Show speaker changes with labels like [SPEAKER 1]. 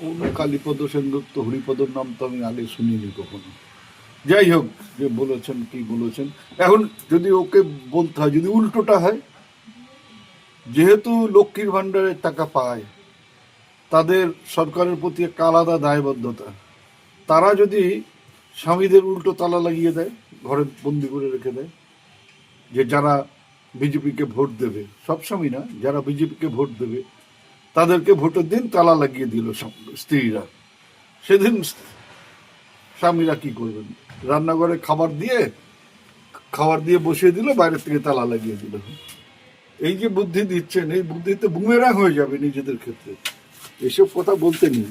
[SPEAKER 1] কোন কালীপদ সেনগুপ্ত হরিপদর নাম তো আমি আগে শুনিনি কখনো। যাই হোক, যে বলেছেন কি বলেছেন। এখন যদি ওকে বলতে হয়, যদি উল্টোটা হয়, যেহেতু লক্ষ্মীর ভাণ্ডারের টাকা পায়, তাদের সরকারের প্রতি একটা আলাদা দায়বদ্ধতা। তারা যদি স্বামীদের উল্টো তালা লাগিয়ে দেয়, ঘরে বন্দি করে রেখে দেয়, যে যারা বিজেপিকে ভোট দেবে, সব স্বামী না, যারা বিজেপিকে ভোট দেবে তাদেরকে ভোটের দিন তালা লাগিয়ে দিল স্ত্রীরা। সেদিন স্বামীরা কি করবেন? রান্নাঘরে খাবার দিয়ে খাবার দিয়ে বসিয়ে দিল বাইরের থেকে তালা লাগিয়ে দিল। এই যে বুদ্ধি দিচ্ছেন, এই বুদ্ধিতে বুমেরাং হয়ে যাবে নিজেদের ক্ষেত্রে। এসব কথা বলতে নেই।